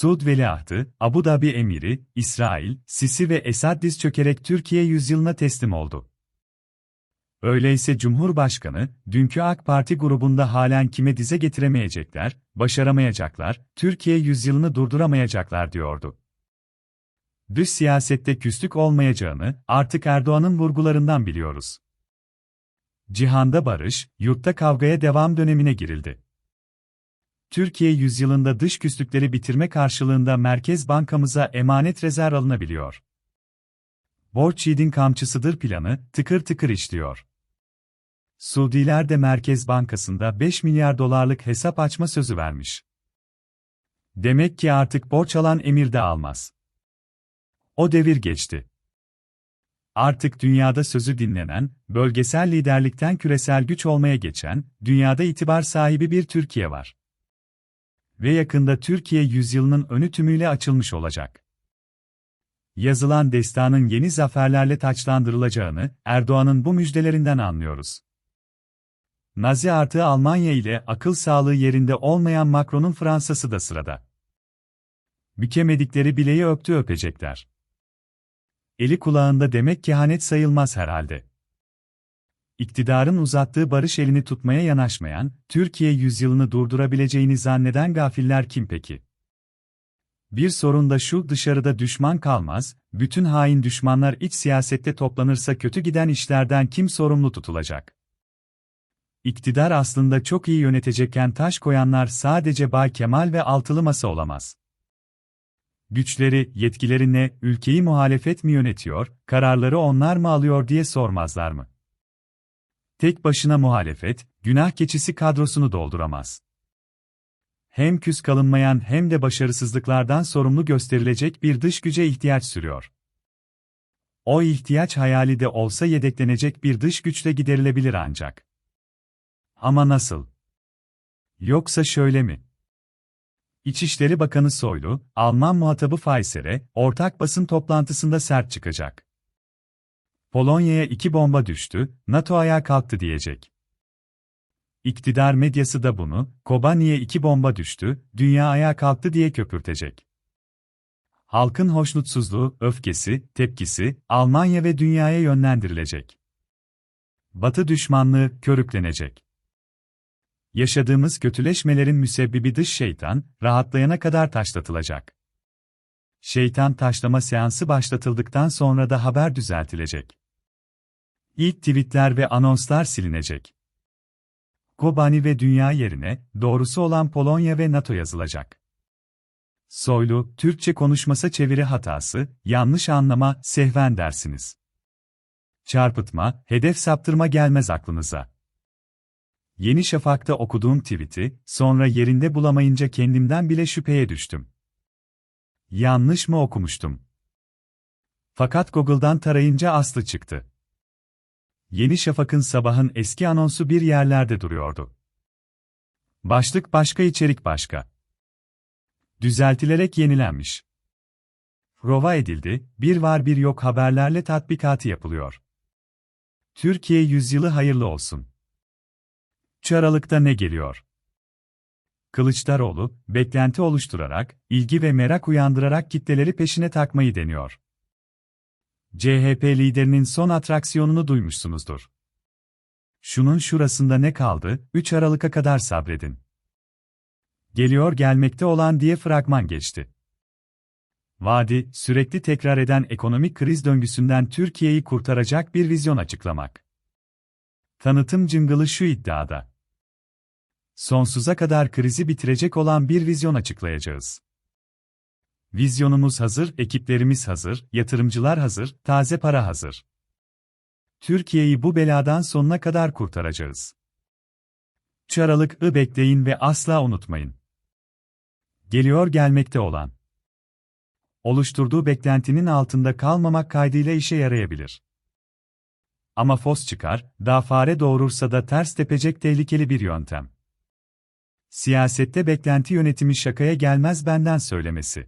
Suud Veliahtı, Abu Dhabi Emiri, İsrail, Sisi ve Esad diz çökerek Türkiye yüzyılına teslim oldu. Öyleyse Cumhurbaşkanı, dünkü AK Parti grubunda halen kime dize getiremeyecekler, başaramayacaklar, Türkiye yüzyılını durduramayacaklar diyordu. Dış siyasette küslük olmayacağını artık Erdoğan'ın vurgularından biliyoruz. Cihanda barış, yurtta kavgaya devam dönemine girildi. Türkiye yüzyılında dış küslükleri bitirme karşılığında Merkez Bankamıza emanet rezerv alınabiliyor. Borç yiğidin kamçısıdır planı, tıkır tıkır işliyor. Suudiler de Merkez Bankası'nda 5 milyar dolarlık hesap açma sözü vermiş. Demek ki artık borç alan emir de almaz. O devir geçti. Artık dünyada sözü dinlenen, bölgesel liderlikten küresel güç olmaya geçen, dünyada itibar sahibi bir Türkiye var. Ve yakında Türkiye yüzyılının önü tümüyle açılmış olacak. Yazılan destanın yeni zaferlerle taçlandırılacağını, Erdoğan'ın bu müjdelerinden anlıyoruz. Nazi artı Almanya ile akıl sağlığı yerinde olmayan Macron'un Fransa'sı da sırada. Bükemedikleri bileği öptü öpecekler. Eli kulağında demek kehanet sayılmaz herhalde. İktidarın uzattığı barış elini tutmaya yanaşmayan, Türkiye yüzyılını durdurabileceğini zanneden gafiller kim peki? Bir sorun da şu dışarıda düşman kalmaz, bütün hain düşmanlar iç siyasette toplanırsa kötü giden işlerden kim sorumlu tutulacak? İktidar aslında çok iyi yönetecekken taş koyanlar sadece Bay Kemal ve Altılı Masa olamaz. Güçleri, yetkileri ne, ülkeyi muhalefet mi yönetiyor, kararları onlar mı alıyor diye sormazlar mı? Tek başına muhalefet, günah keçisi kadrosunu dolduramaz. Hem küs kalınmayan hem de başarısızlıklardan sorumlu gösterilecek bir dış güce ihtiyaç sürüyor. O ihtiyaç hayali de olsa yedeklenecek bir dış güçle giderilebilir ancak. Ama nasıl? Yoksa şöyle mi? İçişleri Bakanı Soylu, Alman muhatabı Pfizer'e, ortak basın toplantısında sert çıkacak. Polonya'ya iki bomba düştü, NATO ayağa kalktı diyecek. İktidar medyası da bunu, Kobani'ye iki bomba düştü, dünya ayağa kalktı diye köpürtecek. Halkın hoşnutsuzluğu, öfkesi, tepkisi, Almanya ve dünyaya yönlendirilecek. Batı düşmanlığı körüklenecek. Yaşadığımız kötüleşmelerin müsebbibi dış şeytan, rahatlayana kadar taşlatılacak. Şeytan taşlama seansı başlatıldıktan sonra da haber düzeltilecek. İlk tweetler ve anonslar silinecek. Kobani ve dünya yerine, doğrusu olan Polonya ve NATO yazılacak. Soylu, Türkçe konuşmasa çeviri hatası, yanlış anlama, sehven dersiniz. Çarpıtma, hedef saptırma gelmez aklınıza. Yeni Şafak'ta okuduğum tweet'i, sonra yerinde bulamayınca kendimden bile şüpheye düştüm. Yanlış mı okumuştum? Fakat Google'dan tarayınca aslı çıktı. Yeni Şafak'ın sabahın eski anonsu bir yerlerde duruyordu. Başlık başka içerik başka. Düzeltilerek yenilenmiş. Rova edildi, bir var bir yok haberlerle tatbikatı yapılıyor. Türkiye yüzyılı hayırlı olsun. 3 Aralık'ta ne geliyor? Kılıçdaroğlu, beklenti oluşturarak, ilgi ve merak uyandırarak kitleleri peşine takmayı deniyor. CHP liderinin son atraksiyonunu duymuşsunuzdur. Şunun şurasında ne kaldı, 3 Aralık'a kadar sabredin. Geliyor gelmekte olan diye fragman geçti. Vadi, sürekli tekrar eden ekonomik kriz döngüsünden Türkiye'yi kurtaracak bir vizyon açıklamak. Tanıtım cıngılı şu iddiada sonsuza kadar krizi bitirecek olan bir vizyon açıklayacağız. Vizyonumuz hazır, ekiplerimiz hazır, yatırımcılar hazır, taze para hazır. Türkiye'yi bu beladan sonuna kadar kurtaracağız. Çaralık bekleyin ve asla unutmayın. Geliyor gelmekte olan. Oluşturduğu beklentinin altında kalmamak kaydıyla işe yarayabilir. Ama fos çıkar, daha fare doğurursa da ters tepecek tehlikeli bir yöntem. Siyasette beklenti yönetimi şakaya gelmez benden söylemesi.